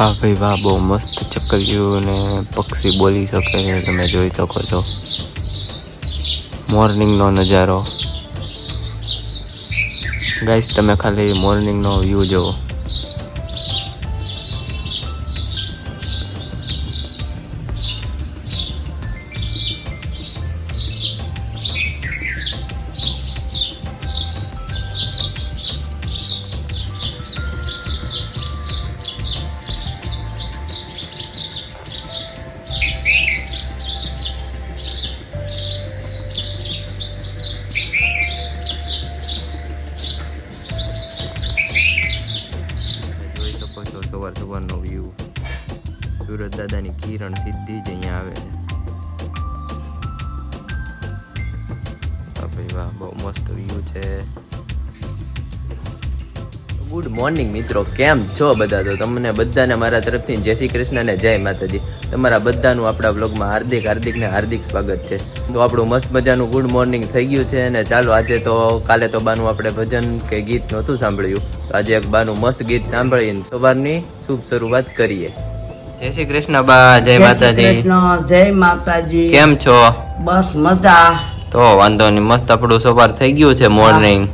વાહ ભાઈ, વાહ, બહુ મસ્ત ચકલિયું ને પક્ષી બોલી શકે છે, તમે જોઈ શકો છો. મોર્નિંગનો નજારો. ગાઈસ તમે ખાલી મોર્નિંગનો વ્યૂ જુઓ. સવાર સવારનો વ્યૂ સુરત દાદાની કિરણ સીધી જ અહીંયા આવે છે. ભાઈ વાહ, બહુ મસ્ત વ્યૂ છે. ગુડ મોર્નિંગ મિત્રો, કેમ છો બધા? તો તમને બધાને મારા તરફથી જય શ્રી કૃષ્ણ ને જય માતાજી. તમારા બધાનું આપણા બ્લોગમાં હાર્દિક હાર્દિક ને હાર્દિક સ્વાગત છે. તો આપણું મસ્ત મજાનું ગુડ મોર્નિંગ થઈ ગયું છે અને ચાલો આજે તો કાલે તો બાનું આપણે ભજન કે ગીત નહોતું સાંભળ્યું. તો આજે એક બાનું મસ્ત ગીત સાંભળીને સવારની શુભ શરૂઆત કરીએ. જય શ્રી કૃષ્ણ બા જય માતાજી. કૃષ્ણ જય માતાજી. કેમ છો? બસ મજા. તો વાંધો નહીં મસ્ત આપણું સવાર થઈ ગયું છે મોર્નિંગ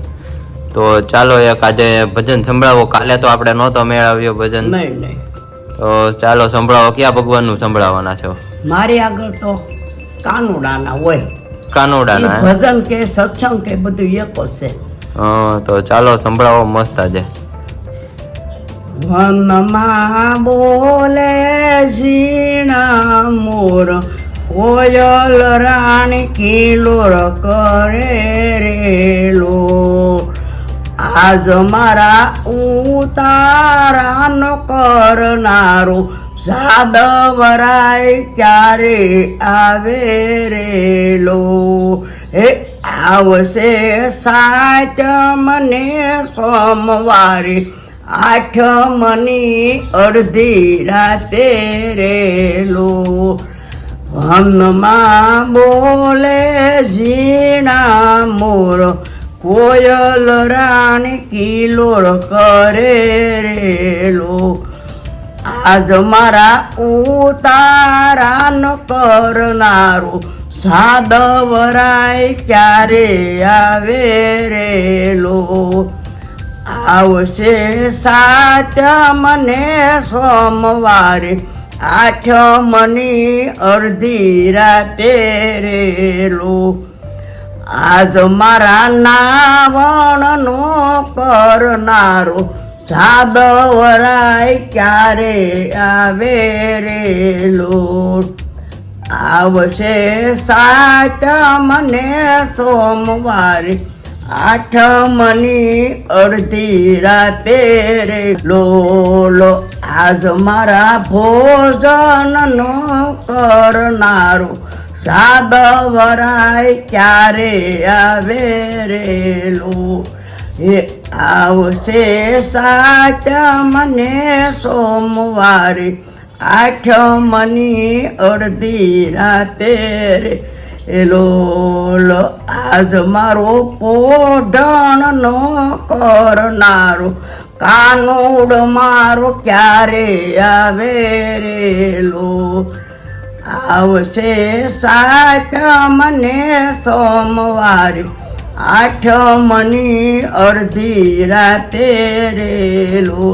તો ચાલો એક આજે ભજન સંભળાવો. કાલે તો આપણે નહોતો મેળવ્યો ભજન. નહીં નહીં. તો ચાલો સંભળાવો ક્યાં ભગવાનનું સંભળાવવાના છો? મારી આગળ તો કાનોડાના હોય. કાનોડાના ભજન કે સત્સંગ કે બધું એક જ છે. તો ચાલો સંભળાવો મસ્ત આજે. વનમાં બોલે ઝીણા મોર કોયલ રાણી કિલોર કરે રેલો. આજ મારા ઉતારાનો કરનારો સાદવરાય ક્યારે આવે રેલો હે આવશે સાત મને સોમવારે આઠમની અડધી રાતે રેલો વનમાં બોલે ઝીણા મોર કોયલ રાણી કિલોળ કરે રેલો. આજ મારા ઉતારાન કરનારો સાદવરાય ક્યારે આવે રેલો? આવશે સાતમને સોમવારે આઠમની અડધી રાતે રેલો. આજ મારા નાવણનો કરનારો સાદવરાય ક્યારે આવે રેલો આવશે સાત મને સોમવારે આઠમની અડધી રાતે રે લોલો. આજ મારા ભોજનનો કરનારો સાદવરાય ક્યારે આવે રેલો એ આવશે સાચા મને સોમવારે આઠમની અડધી રાતે રે. એલો આજ મારો પોઢણનો કરનારો, કાનુડ મારો ક્યારે આવે રેલો આવશે મને સોમવાર આઠમની અડધી રાતે રેલો.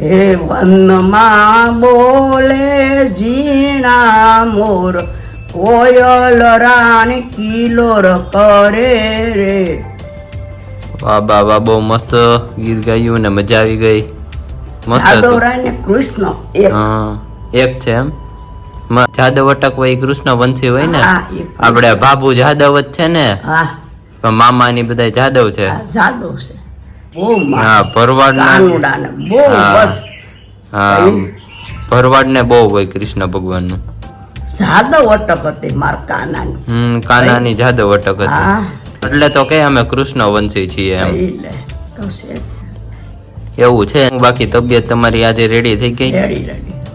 હે વનમાં બોલે ઝીણા મોર કોયલ રાણી કિલોર કરે રે. વાહ બા વાહ બહુ મસ્ત ગીત ગાયું ને મજા આવી ગઈ. મસ્ત ને કૃષ્ણ એક. એક છે એમ? જાદવ અટક હોય કૃષ્ણ વંશી હોય ને આપણે બાબુ જાદવ જ છે ને મામા ની બધા જાદવ છે. જાદવ છે. હા ભરવાડ ને બહુ ભરવાડ ને હોય કૃષ્ણ ભગવાનનું જાદવ અટક હતી મારા કાનાની. હમ કાનાની જાદવ અટક હતી એટલે તો કે અમે કૃષ્ણ વંશી છીએ એમ. એવું છે બાકી તબિયત તમારી આજે રેડી થઈ ગઈ?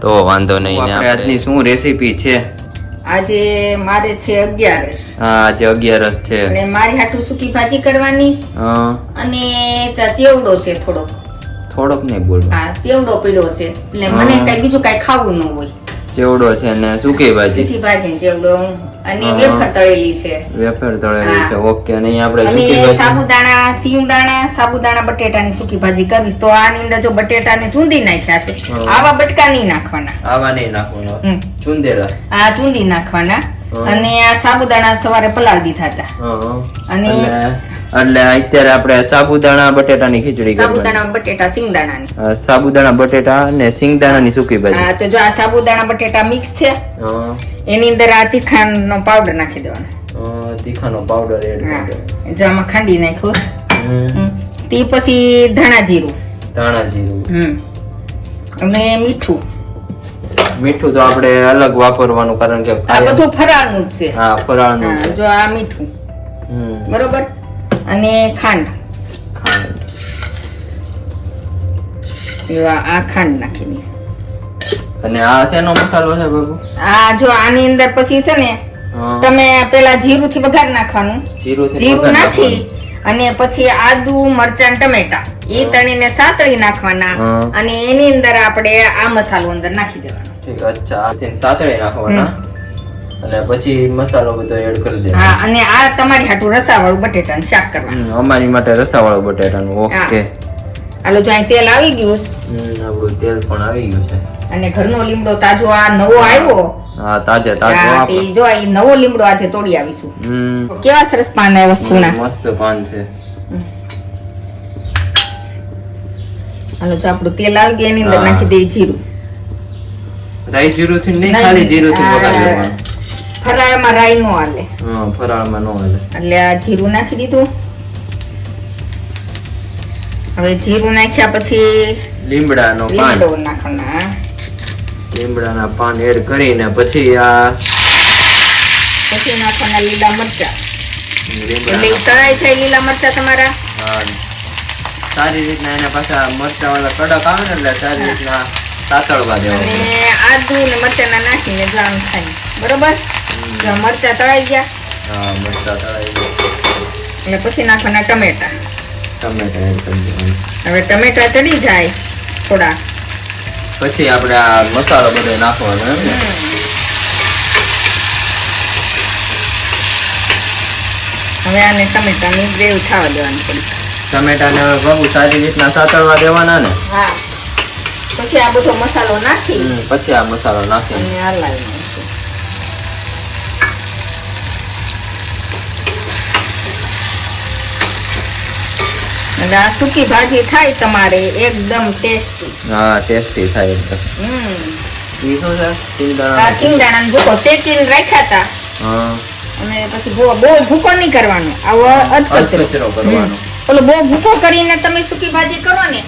તો વાંધો નહીં ને આપણે આજની શું રેસીપી છે? આજે મારે છે અગિયારસ. હા આજે અગિયારસ છે. અને મારી હાટુ સૂકી ભાજી કરવાની. હા, અને ત્યાં ચેવડો છે થોડોક. થોડોક નહીં બોલ. હા ચેવડો પીળો છે. એટલે મને કઈ બીજું કઈ ખાવું ન હોય. ચેવડો છે ને સુકી ભાજી સુકી ભાજી ચેવડો. અને વેફર તળેલી છે. વેફર તળેલી છે. ઓકે અને અહીં આપણે સુકી ભાજી સાબુદાણા સિંગદાણા સાબુદાણા બટેટાની સુકી ભાજી કરવી તો આની અંદર જો બટેટાને ચૂંદી નાખ્યા છે આવા બટકા નહીં નાખવાના. આવા નહીં નાખવાના. ચૂંદેલા. આ ચૂંદી નાખવાના. અને આ સાબુદાણા સવારે પલાળી દીધા હતા અને- એટલે અત્યારે આપણે સાબુદાણા બટેટાની ખીચડી સાબુદાણા બટેટા સિંગદાણાની. સાબુદાણા બટેટા અને સિંગદાણાની સૂકી ભાજી. હા તો જો આ સાબુદાણા બટેટા મિક્સ છે એની અંદર આ તીખાનો પાવડર નાખી દેવાનો. તીખાનો પાવડર એડ કરી જો આમાં ખાંડી નાખ્યું. તે પછી ધાણા જીરું. ધાણા જીરું. હમ અને મીઠું. મીઠું તો આપણે અલગ વાપરવાનું કારણ કે આ બધું ફરાળનું જ છે. હા ફરાળનું જો આ મીઠું. બરોબર? અને ખાંડ. આ આ ખાંડ નાખી દે અને આ શેનો મસાલો છે બાબુ? આ જો આની અંદર પછી છે ને તમે પેલા જીરું થી વઘાર નાખવાનું. જીરું નાખી અને પછી આદુ મરચાં ટમેટા. એ તણીને સાતળી નાખવાના અને એની અંદર આપણે આ મસાલો અંદર નાખી દેવાનો. ઠીક અચ્છા સાતળી નાખવાના. અને પછી મસાલો બધો એડ કરી દે હા અને આ તમારી હાટુ રસાવાળું બટેટાનું શાક કરવાનું અમારી માટે રસાવાળું બટેટાનું ઓકે. હાલો જો અહીં તેલ આવી ગયું. આપણું તેલ પણ આવી ગયું છે. અને ઘરનો લીમડો તાજો આ નવો આવ્યો. હા તાજે તાજો જો આ નવો લીમડો આજે તોડી આવીશું. કેવા સરસ પાન આવ્યા વસ્તુના. મસ્ત પાન છે. હાલો જો આપણું તેલ આવી ગયું એની અંદર નાખી દઈએ જીરું. રાઈ જીરું થી નહીં ખાલી જીરું. થી દેવાનું ફરાળમાં રાઈ નો હાલે. હા ફરાળમાં નો હાલે. એટલે આ જીરું નાખી દીધું. હવે જીરું નાખ્યા પછી લીમડાનો પાન. લીમડો નાખવાના. લીમડાના પાન એડ કરીને પછી આ પછી નાખવાના લીલા મરચા. એટલે તળાઈ જાય લીલા મરચા તમારા? સારી રીતના એના પાછા મરચા વાળા કડક આવે ને એટલે સારી રીતના સાતળવા દેવા આદુ ને મરચાના નાખીને જાણ થાય. બરોબર? મરચા તળાઈ ગયા. હા મરચા તળાઈ ગયા. અને પછી નાખવાના ટમેટા. ટમેટા. હવે ટમેટા ચડી જાય થોડા. પછી આપણે આ મસાલો બધો નાખવાનો એમ હવે આને ટમેટાની ગ્રેવી થવા દેવાની થોડી ટમેટાને હવે બહુ સારી રીતના સાતળવા દેવાના ને? હા. પછી આ બધો મસાલો નાખી. પછી આ મસાલો નાખી હલાવી એટલે આ સૂકી ભાજી થાય તમારે એકદમ ટેસ્ટી હા ટેસ્ટી થાય એકદમ. હમ. ઈ છે સિંગદાણા સિંગદાણા ભૂકો શેકીને રાખ્યા હતા હા. અને પછી બહુ ભૂકો નહીં કરવાનો. આવો અધકચરો કરવાનો. ઓલો બહુ ભૂકો કરીને તમે સૂકી ભાજી કરો ને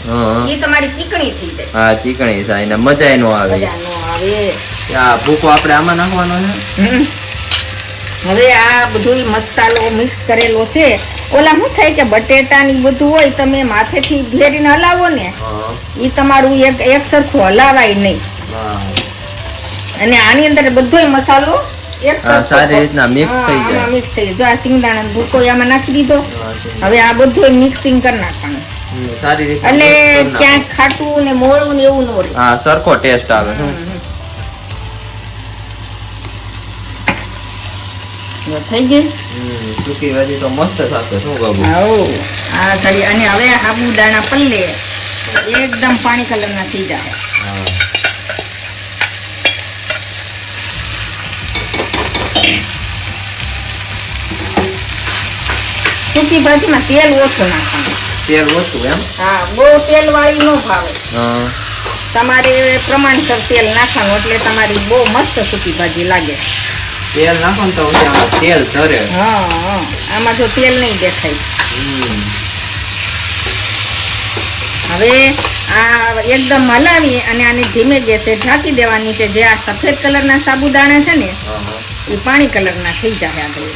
એ તમારી ચીકણી થઈ જાય. હા ચીકણી થાય ને મજા નો આવે. મજા નો આવે. આ ભૂકો આપણે આમાં નાખવાનો છે. હવે આ બધું મસાલો મિક્સ કરેલો છે. ઓલા શું થાય કે બટેટા ની બધું હોય તમે માથેથી ઘેરીને હલાવો ને એ તમારું એક એક સરખું હલાવાય નહીં. અને આની અંદર બધોય મસાલો એક સરખો સારી રીતના હા, થઈ જાય. આમાં થઈ જો આ સિંગદાણા ભૂકો આમાં નાખી દીધો. હવે આ બધું મિક્સિંગ કરી નાખવાનું. સારી એટલે. ક્યાંક ખાટું ને મોળું ને એવું ન હા સરખો ટેસ્ટ આવે શું જો થઈ ગઈ. સૂકી ભાજી તો મસ્ત થશે શું બાબુ આ કરી અને હવે સાબુદાણા પલ્લે. એકદમ પાણી કલરના થઈ જાય સૂકી ભાજીમાં તેલ ઓછું નાખવાનું. તેલ ઓછું એમ? હા બહુ તેલ વાળી ન ભાવે. તમારે પ્રમાણસર તેલ નાખવાનું એટલે તમારી બહુ મસ્ત સૂકી ભાજી લાગે. તેલ નાખો ને તો તેલ ધરે. હા આમાં જો તેલ નહીં દેખાય. હવે આ એકદમ હલાવી અને આને ધીમે ગેસે ઢાંકી દેવાની છે. જે આ સફેદ કલરના સાબુદાણા છે ને. એ પાણી કલરના થઈ જાય આગળ.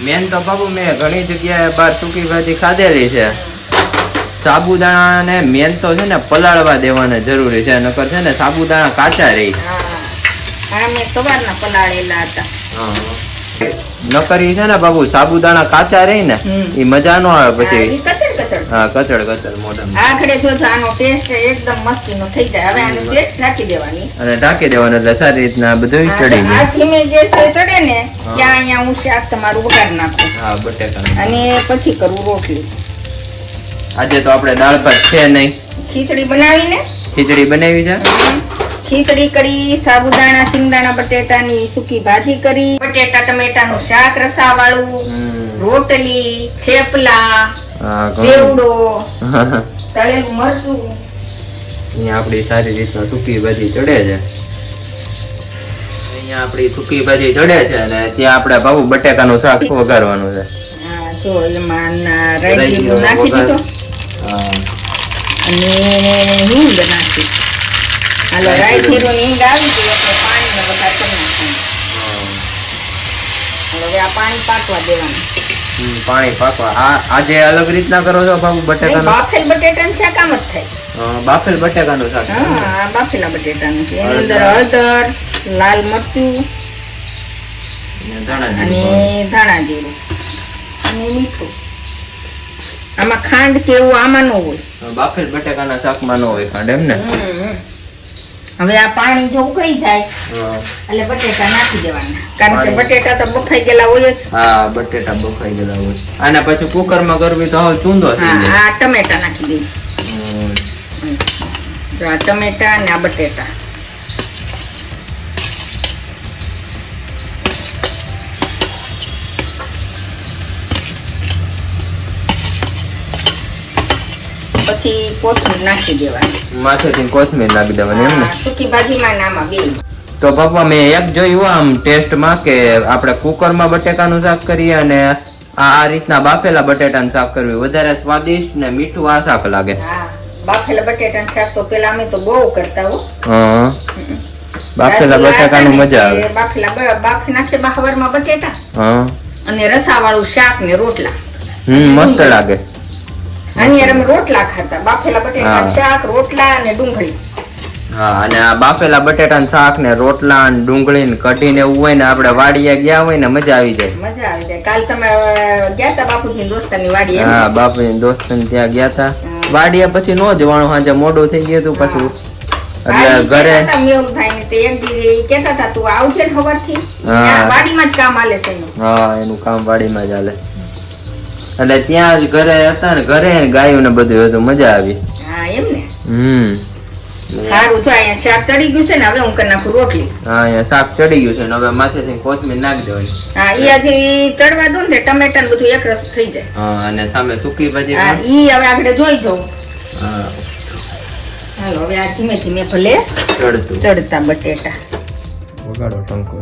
મેન તો બાબુ મેં ઘણી જગ્યાએ બહાર સૂકી ભાજી ખાધેલી છે. સાબુદાણા ને મેન તો છે ને પલાળવા દેવાને જરૂરી છે. નકર છે ને સાબુદાણા કાચા રહી. હા મેં સવારના પલાળેલા હતા. નકર છે ને બાબુ સાબુદાણા કાચા રહી ને એ મજા નો આવે પછી. હા કચડ કચડ મોઢામાં આખડે જો આનો ટેસ્ટ એકદમ મસ્તીનો થઈ જાય. હવે આની પ્લેટ ઢાંકી દેવાની. અને ઢાંકી દેવાનું એટલે સારી રીતના બધું આ ચડી આ જાય. ધીમે ગેસે ચડે ને ત્યાં અહીંયા હું શાક તમારું વઘાર નાખું. હા બટેકા અને પછી કરવું રોટલી. આજે તો આપણે દાળ ભાત છે નહીં. ખીચડી બનાવીને? ખીચડી બનાવી છે? ખીચડી કરી સાબુદાણા સિંગદાણા બટેટાની સૂકી ભાજી કરી બટેટા ટમેટાનું શાક રસા વાળું રોટલી થેપલા હા તળેલું મરચું. અહીંયા આપણી સારી રીતના સૂકી ભાજી ચડે છે. અહીંયા આપણી સૂકી ભાજી ચડે છે અને ત્યાં આપણે બાબુ બટેકાનું શાક વઘારવાનું છે. જો એમાં નાખી દીધો. અને હિંગ નાખી હાલો રાઈ જીરું. ને હિંગ આવી ગયું એટલે પાણીનો વઘાર કરી નાખવાનો. હવે આ પાણી પાકવા દેવાનું પાણી પાકવા આ આજે અલગ રીતના કરો છો બાબુ નહીં, બટેકાનું બાફેલ બટેટાનું શાક આમ જ થાય બાફેલ બટેકાનું શાક હા આ બાફેલા બટેટાનું છે એની અંદર હળદર લાલ મરચું અને ધાણા અને જીરું. અને મીઠું આમાં ખાંડ કેવું આમાં ન હોય બાફેલ બટેકાના શાકમાં ન હોય ખાંડ એમ ને. હવે આ પાણી જો ઉકળી જાય એટલે બટેટા નાખી દેવાના. કારણ કે બટેટા તો બફાઈ ગયેલા હોય જ. હા બટેટા બફાઈ ગયેલા હોય અને પછી કુકરમાં કરવી તો હવે ચૂંદો થઈ જાય. આ ટમેટા નાખી દઈએ. જો આ ટમેટા અને આ બટેટા. પછી કોથમીર નાખી દેવાની. માથેથી કોથમીર નાખી દેવાની એમ ને? સૂકી ભાજીમાં ને આમાં બે તો પપ્પા મેં એક જોયું આમ ટેસ્ટમાં કે આપણે કુકરમાં બટેકાનું શાક કરીએ અને આ આ રીતના બાફેલા બટેટાનું શાક કરવું. વધારે સ્વાદિષ્ટ ને મીઠું આ શાક લાગે. બાફેલા બટેટાનું શાક તો પેલા અમે તો બહુ કરતા હો. હા. બાફેલા બટેકાનું મજા આવે. બાફેલા બાફી નાખે બાહવારમાં બટેટા. હા. અને રસાવાળું શાક ને રોટલા. હમ મસ્ત લાગે. આની અમે રોટલા ખાતા બાફેલા બટેટા શાક રોટલા અને ડુંગળી. હા અને આ બાફેલા બટેટાનું શાક ને રોટલા ને ડુંગળી ને કઢી ને એવું હોય ને આપણે વાડીએ ગયા હોય ને મજા આવી જાય. મજા આવી જાય. કાલ તમે ગયા તા બાપુજી દોસ્તાની વાડી હા બાપુજી દોસ્ત ત્યાં ગયા તા. વાડીએ પછી નો જવાનું સાંજે મોડું થઈ ગયું હતું પાછું એટલે ઘરે કેતા તા મેહુલભાઈ ને તે આવજે ખબરથી હા. વાડીમાં જ કામ હાલે છે. હા એનું કામ વાડીમાં જ હાલે. એટલે ત્યાં જ ઘરે હતા ને ઘરે ગાયું ને બધું હતું મજા આવી. હા એમ ને? હમ. સારું છે અહીંયા શાક ચડી ગયું છે ને હવે હું કરી નાખું રોટલી. હા અહીંયા શાક ચડી ગયું છે ને હવે માથેથી કોથમીર નાખી દેવાની. હા ઈ ચડવા દો ને ટમેટા ને બધું એકરસ થઈ જાય. હા અને સામે સૂકી ભાજી હા ઈ હવે આગળ જોઈ જવું હા. હાલો હવે આ ધીમે ધીમે ભલે ચડતું ચડતા બટેટા. વગાડો ટંકો.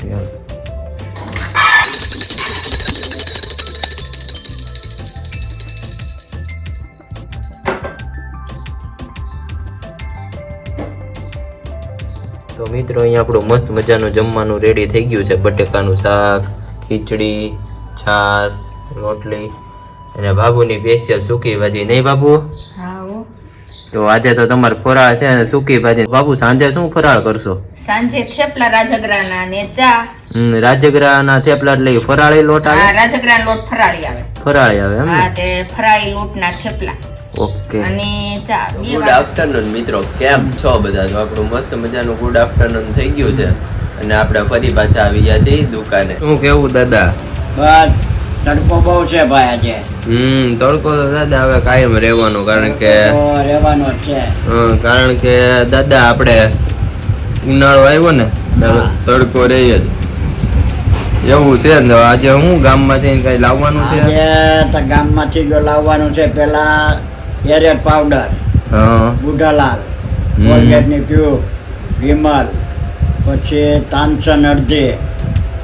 મિત્રો અહીંયા આપણું મસ્ત મજાનું જમવાનું રેડી થઈ ગયું છે. બટેકાનું શાક ખીચડી છાશ રોટલી અને બાબુની સ્પેશિયલ સૂકી ભાજી. નહીં બાબુ? તો આજે તો તમારે ફરાળ છે ને સૂકી ભાજી. બાબુ સાંજે શું ફરાળ કરશો? સાંજે થેપલા રાજગરાના ને ચા. રાજગરાના થેપલા એટલે ફરાળી લોટ આવે? રાજગરા લોટ ફરાળી આવે. ફરાળી આવે એમ હા તે ફરાળી લોટના થેપલા. ઓકે. અને ચા બે ગુડ આફ્ટરનૂન મિત્રો કેમ છો બધા? તો આપણું મસ્ત મજાનું ગુડ આફ્ટરનૂન થઈ ગયું છે. અને આપણે ફરી પાછા આવી ગયા છીએ દુકાને. શું કેવું દાદા? બસ તડકો બહુ છે ભાઈ આજે. હમ તડકો તો દાદા હવે કાયમ રહેવાનો કારણ કે રહેવાનો છે. હં, કારણ કે દાદા આપણે ઉનાળો આવ્યો ને તડકો રહી જ. એવું છે આજે હું ગામમાંથી કઈ લાવવાનું છે? આજે તો ગામમાંથી જો લાવવાનું છે પેલા એરેટ પાવડર હા. બુઢાલાલ. કોલગેટની ટ્યુબ વિમલ પછી તાનસન અડધી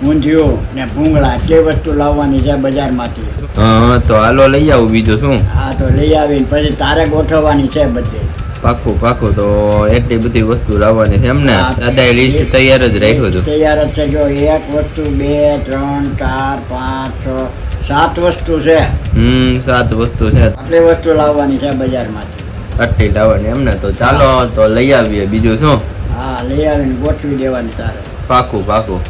ઊંધિયું ને ભૂંગળા એટલી વસ્તુ લાવવાની છે બજારમાંથી. હા તો હાલો લઈ આવું બીજું શું? હા તો લઈ આવીને પછી તારે ગોઠવવાની છે બધી. પાકું પાકું તો એટલી બધી વસ્તુ લાવવાની છે. એમને દાદા. લિસ્ટ તૈયાર જ રાખ્યું હતું. તૈયાર જ છે. જો એક વસ્તુ બે ત્રણ ચાર પાંચ છ સાત વસ્તુ છે. હમ સાત વસ્તુ છે. આટલી વસ્તુ લાવવાની છે બજારમાંથી. આટલી લાવવાની એમને તો ચાલો તો લઈ આવીએ બીજું શું? હા લઈ આવીને ગોઠવી દેવાની તારે. પાકું પાકું.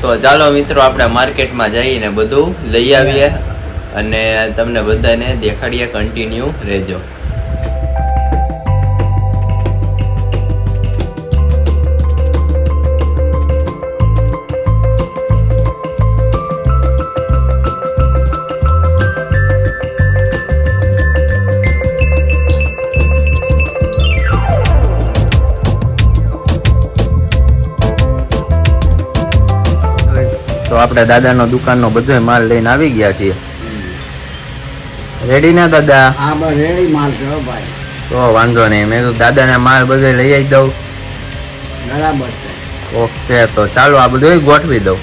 તો ચાલો મિત્રો આપણે માર્કેટમાં જઈને બધું લઈ આવીએ અને તમને બધાને દેખાડીએ કન્ટિન્યુ રહેજો. તો આપણે દાદાનો દુકાનનો બધો માલ લઈને આવી ગયા છીએ. રેડી ના દાદા? હા રેડી માલ છે ભાઈ. તો વાંધો નહીં મેં તો દાદાને માલ બધો લઈ આવી દઉં. બરાબર છે. ઓકે તો ચાલો આ બધું ગોઠવી દઉં.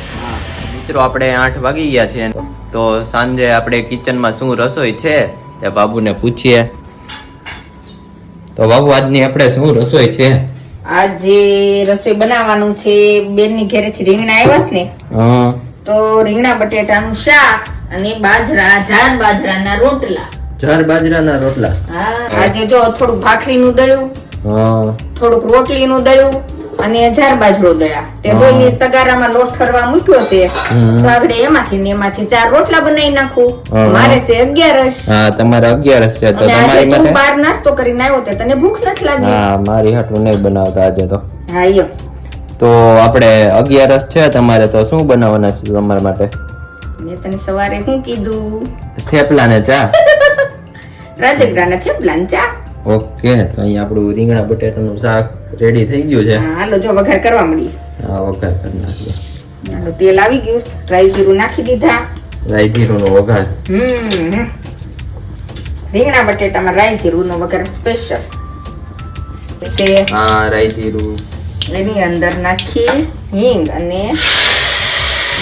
મિત્રો આપણે આઠ વાગી ગયા છે. તો સાંજે આપણે કિચનમાં શું રસોઈ છે તે બાબુને પૂછીએ. તો બાબુ આજની આપણે શું રસોઈ છે? આજે રસોઈ બનાવવાનું છે. બેનની ઘરેથી રીંગણા આવ્યા છે ને. તો રીંગણા બટેટાનું શાક અને બાજરા જાર બાજરાના રોટલા. જાર બાજરાના રોટલા. હા. આજે જો થોડુંક ભાખરીનું દળ્યું હં, થોડુંક રોટલીનું દળ્યું અને જાર બાજરો દળ્યા તે કોઈ તગારામાં લોટ કરવા મૂક્યો છે. તો આગળ એમાંથી ને એમાંથી ચાર રોટલા બનાવી નાખું. મારે છે અગિયારસ. હા તમારે અગિયારસ છે તો તમારી માટે બાર નાસ્તો કરીને આવ્યો તે તને ભૂખ નથી લાગી? હા મારી હાટું નહીં બનાવતા આજે તો. હા યો તો આપણે અગિયારસ છે તમારે તો શું બનાવવાના છે તમારા માટે? મેં તને સવારે શું કીધું? થેપલા ને ચા. રાજગરાના થેપલા ને ચા. ઓકે તો અહીં આપણું રીંગણા બટેટાનું શાક રેડી થઈ ગયું છે. હા, હાલો જો વઘાર કરવા મળી હા વઘાર કરી નાખીએ હાલો તેલ આવી ગયું. રાઈ જીરું નાખી દીધા. રાઈ જીરુંનો વઘાર. હમ રીંગણા બટેટામાં રાઈ જીરું નો વઘાર સ્પેશિયલ છે. હા રાઈ જીરું. એની અંદર નાખી હિંગ અને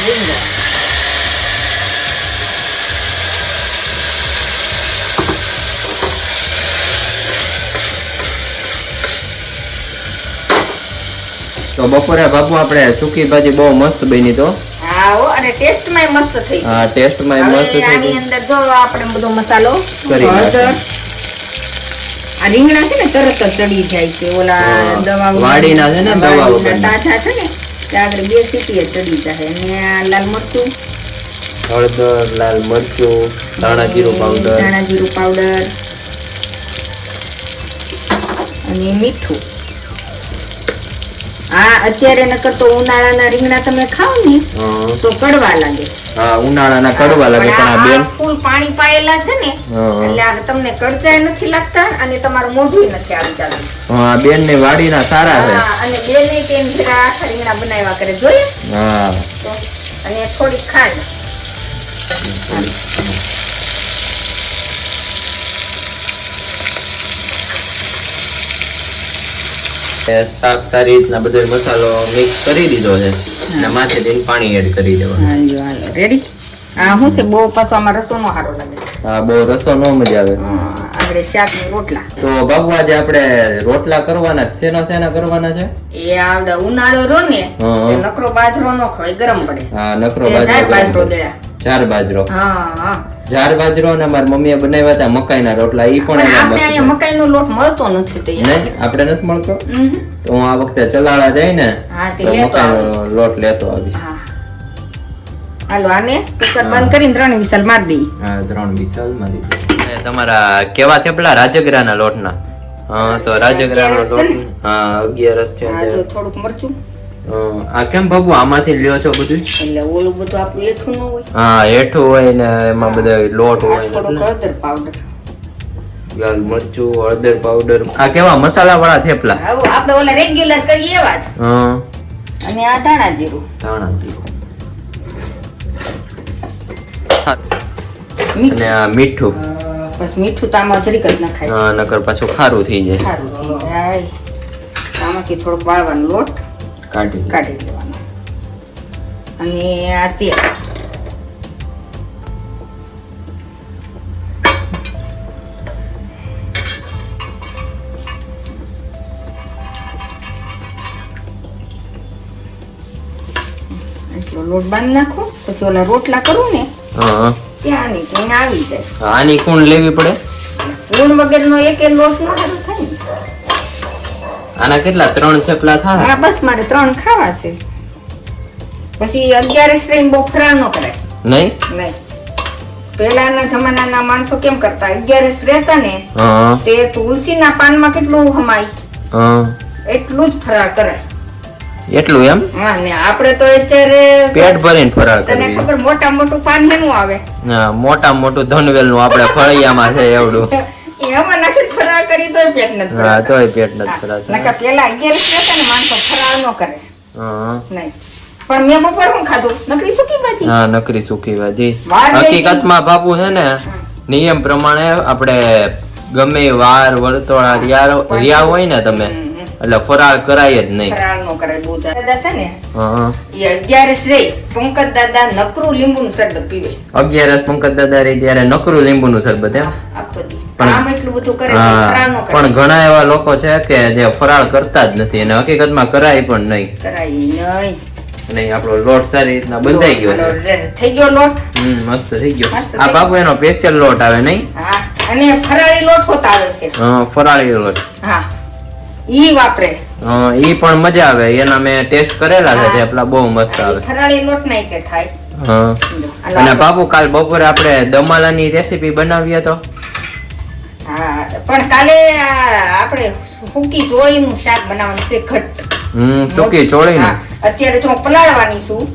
રીંગણ. તો બપોરે બાપુ આપણે સૂકી ભાજી બહુ મસ્ત બની તો. અને મસ્ત થઈ આ ટેસ્ટમાં મસ્ત હવે આની અંદર જો આપણે બધો મસાલો કરી હળદર આ રીંગણા છે ને તરત જ ચડી જાય છે ઓલા દવા વાડીના છે ને, દવા વગરના. છે ને આગળ બે સીટી ચડી જાય. અને આ લાલ મરચું. હળદર લાલ મરચું ધાણા જીરું પાવડર. ધાણા જીરું પાવડર. અને મીઠું. અત્યારે નકર તો ઉનાળાના રીંગણા તમે ખાવ ને તો કડવા લાગે. હા ઉનાળાના કડવા લાગે પણ આ બેન? ફૂલ પાણી પાયેલા છે ને એટલે આ તમને કડચાય નથી લાગતા અને તમારું મોઢું નથી આવી જતું. હા બેન ને વાડીના સારા છે. અને બે ને તેમ જરા આખા રીંગણા બનાવ્યા કરે જોઈએ હા. અને થોડી ખાંડ. શાક સારી રીતના બધો મસાલો મિક્સ કરી દીધો છે. અને માથેથી પાણી એડ કરી દેવાનું. રેડી આ શું છે? બહુ પાછો આમાં રસો નો સારો લાગે હા બહુ રસો નો મજા આવે. આપણે શાક ને રોટલા. તો બાબુ આજે આપણે રોટલા કરવાના છે શેનો શેના કરવાના છે? એ આવડે ઉનાળો રો ને નકરો બાજરો નો ખવાય ગરમ પડે. હા નકરો બાજરો બાજરો દળ્યા. ચાર બાજરો. જાર બાજરો અને મારી મમ્મીએ બનાવ્યા હતા મકાઈના રોટલા. એ પણ પણ આપણે અહીંયા મકાઈ નો લોટ મળતો નથી તો આપણે નથી મળતો? તો હું આ વખતે ચલાળા જાય ને મકાઈનો લોટ લેતો આવીશ. હાલો આને કુકર બંધ કરીને ત્રણ વિસલ મારી દઈ. હા ત્રણ વિશાલ મારી દે. તમારા કેવા થેપલા રાજગરાના લોટના? હા તો રાજગરાનો લોટ હા અગિયારસ છે થોડુંક મરચું. આ કેમ બાબુ? આમાંથી લ્યો છો બધું? એટલે ઓલું બધું આપણું એઠું ન હોય. હા એઠું હોય ને એમાં બધા લોટ હોય થોડો હળદર પાવડર લાલ મરચું હળદર પાવડર આ કેવા મસાલા વાળા થેપલા આપણે ઓલા રેગ્યુલર કરીએ એવા જ. હા. અને આ ધાણા જીરું. ધાણા જીરું. મીઠું. અને આ મીઠું. બસ મીઠું તો આમાં જરીક જ નખાય. હા નકર પાછું ખારું થઈ જાય. ખારું થઈ જાય. આમાંથી થોડોક વાળવાનો લોટ. કાઢી કાઢી દેવાનો અને આ તેલ. લોટ બાંધી નાખો. પછી ઓલા રોટલા કરું ને ત્યાં ની ત્યાં આવી જાય. આની કુણ લેવી પડે? લૂણ વગરનો એક લોટ નો સારું આના કેટલા ત્રણ થેપલા થાય? હા બસ મારે ત્રણ ખાવા છે. પછી અગિયારસ રહીને બહુ ફરાળ ન કરાય નહીં? નહીં. પેલાના જમાનાના માણસો કેમ કરતા? અગિયારસ રહેતા ને તે તુલસીના પાનમાં કેટલું હમાય? એટલું જ ફરાળ કરે. એટલું એમ? હા ને આપણે તો અત્યારે પેટ ભરીને ફરાર તને ખબર મોટા મોટું પાનનું આવે? હા મોટા મોટું ધનવેલનું આપણે ફળિયામાં છે એવડું. એમાં નાખી ફરાળ કરી તોય પેટ નથી હા તોય પેટ નથી ફરાતું નકર પેલા અગિયારસ ને માણસો ફરાળ ન કરે. હા. નહીં. પણ મેં બપોર શું ખાધું? નકરી સુકી ભાજી? હા નકરી સુકી ભાજી. વાર લઈ હકીકતમાં બાપુ છે ને નિયમ પ્રમાણે આપણે ગમે વાર વર્તોળા રિયા રિયા હોય ને તમે. એટલે ફરાળ કરાય જ નહીં. ફરાળ નો કરે બહુ દાદા છે ને. હા. એ અગિયારસ પંકજ દાદા નકરું લીંબુનું શરબત પીવે. અગિયારસ પંકજ દાદા રે ત્યારે નકરું લીંબુનું શરબત એમ? આખો દી પણ- ઘણા એવા લોકો છે કે જે ફરાળ કરતા જ નથી અને હકીકતમાં કરાય પણ નહીં. કરાય નહીં. આપણો લોટ સારી રીતના બંધાઈ ગયો થઈ ગયો લોટ? હમ મસ્ત થઈ ગયો. આ બાપુ એનો સ્પેશિયલ લોટ આવે નહીં? હા અને ફરાળી લોટ આવે છે. હા, ફરાળી લોટ. હા ઈ વાપરે. હા, ઈ પણ મજા આવે. એના મેં ટેસ્ટ કરેલા છે. થેપલા બહુ મસ્ત આવે. ફરાળી લોટ નહીં કે થાય. હા. અને બાપુ કાલ બપોરે આપણે દમાલાની રેસીપી બનાવીએ તો? પણ કાલે આપણે સૂકી ચોળીનું શાક બનાવવાનું છે ઘટ હમ સૂકી ચોળી અત્યારે જો પલાળવાની છું.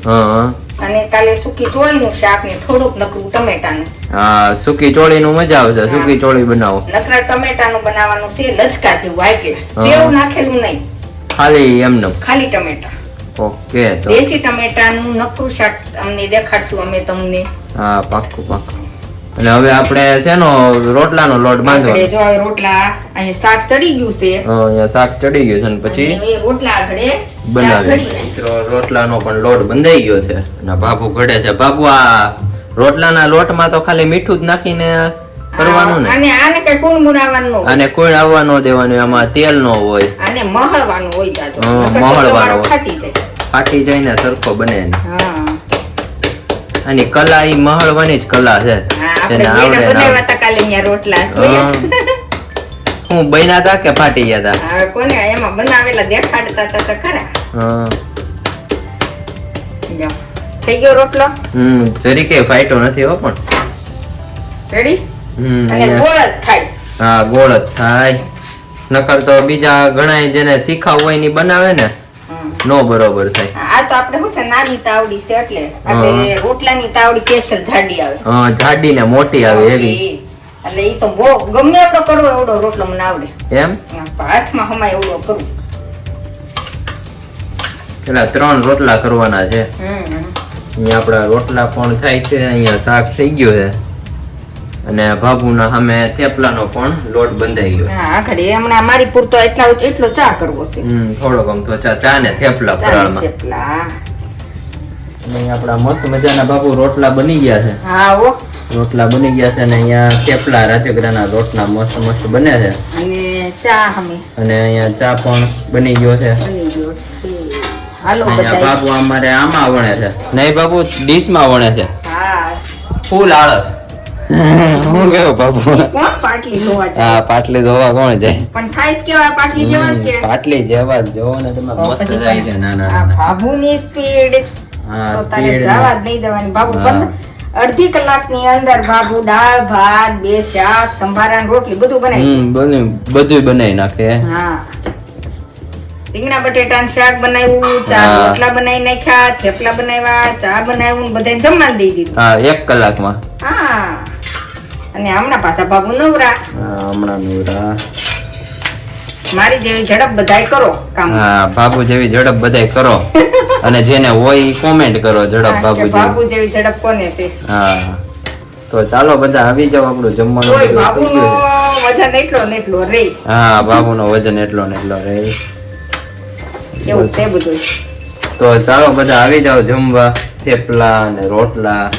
અને કાલે સૂકી ચોળીનું શાક ને થોડુંક નકરું ટમેટાનું. હા સુકી ચોળી નું મજા આવશે. સૂકી ચોળી બનાવો. નકરા ટમેટાનું બનાવવાનું છે લચકા જેવું આઈ હા. સેવ નાખેલું નહીં. ખાલી એમનું ખાલી ટમેટા. ઓકે તો. દેશી ટમેટાનું નકરું શાક અમને દેખાડશું અમે તમને. હા પાક્કું પાક્કું. અને હવે આપણે શેનો રોટલાનો લોટ બાંધવાનો. જો હવે રોટલા અહીંયા શાક ચડી ગયું છે. હા, અહીંયા શાક ચડી ગયું છે અને પછી રોટલા ઘડે બનાવી મિત્રો રોટલાનો પણ લોટ બંધાઈ ગયો છે અને બાપુ ઘડે છે. બાપુ આ રોટલાના લોટમાં તો ખાલી મીઠું જ નાખીને કરવાનું ને? અને આને કઈ કુણ મુરાવાનું અને કોઈ આવવા ન દેવાનું એમાં તેલ નો હોય. અને મહળવાનું હોય મહળવાનું હોય. ફાટી જાય. ફાટી જાય ને સરખો બને હા. આની કલા ઈ મહળવાની જ કલા છે. એને આવડે રોટલા હું. બન્યા હતા કે ફાટી ગયા હતા કોને એમાં બનાવેલા દેખાડતા હતા તો ખરા. થઈ ગયો રોટલો? હમ જરીકે ફાટ્યો નથી હો પણ. રેડી હમ અને ગોળ જ થાય. હા ગોળ જ થાય. નકર તો બીજા ઘણા જેને શીખાવ હોયની બનાવે ને. નો બરોબર થાય. આ તો આપણે શું છે નાની તાવડી છે એટલે. આપણે રોટલાની તાવડી સ્પેશિયલ જાડી આવે. હા, જાડી ને મોટી આવે એવી. એટલે ઈ તો બહુ ગમે એવડો કરવો એવડો રોટલો મને આવડે. એમ? હાથમાં હમાય એવડો કરું. પેલા ત્રણ રોટલા કરવાના છે. અહીંયા આપણા રોટલા પણ થાય છે અહીંયા શાક થઈ ગયો છે. અને બાબુના સામે થેપલાનો પણ લોટ બંધાઈ ગયો. હા આખરે હમણાં મારી પૂરતો એટલા એટલો ચા કરવો છે. હમ થોડોક આમ તો ચા ચા ને થેપલા ફરાળમાં. થેપલા અને આપણા મસ્ત મજાના બાપુ રોટલા બની ગયા છે. હા ઓ રોટલા બની ગયા છે અને અહીંયા થેપલા રાજગરાના રોટલા મસ્ત મસ્ત બને છે. અને ચા હમે. અને અહીંયા ચા પણ બની ગયો છે. બની ગયો છે. હાલો બધા બાબુ અમારે આમાં વણે છે. નહીં બાબુ ડીશમાં વણે છે. હા. ફૂલ આળસ. હું કેવો બાપુ? કોણ પાટલી જોવા જાય? હા પાટલી જોવા કોણ જાય? પણ થાઈસ કેવા પાટલી જેવા કે? પાટલી જેવા જોવો ને તમે મસ્ત જાય છે ના ના બાબુ ની. સ્પીડ. હા સ્પીડ જવા જ નહીં દેવાની બાબુ પણ અડધી કલાકની અંદર બાબુ દાળ ભાત બે શાક સંભારા ને રોટલી બધું બનાવી હમ બધું બધું બનાવી નાખે. હા. રીંગણા બટેટા શાક બનાવ્યું ચા રોટલા બનાવી નાખ્યા થેપલા બનાવ્યા ચા બનાવ્યું બધાને જમવાનું દઈ દીધું. હા એક કલાકમાં. હા. અને હમણાં પાછા બાબુ નવરા. હમણાં નવરા. મારી જેવી ઝડપ બધાય કરો કામ. હા બાબુ જેવી ઝડપ બધાય કરો. અને જેને હોય કોમેન્ટ કરો ઝડપ બાબુ જેવી. બાબુ જેવી ઝડપ કોને છે? હા. તો ચાલો બધા આવી જાવ આપણું જમવાનું તોય બધું બાબુ થઈ વજન એટલો ને એટલો રે. હા બાબુનો વજન એટલો ને એટલો રહે એવું છે બધું. તો ચાલો બધા આવી જાવ જમવા થેપલા અને રોટલા.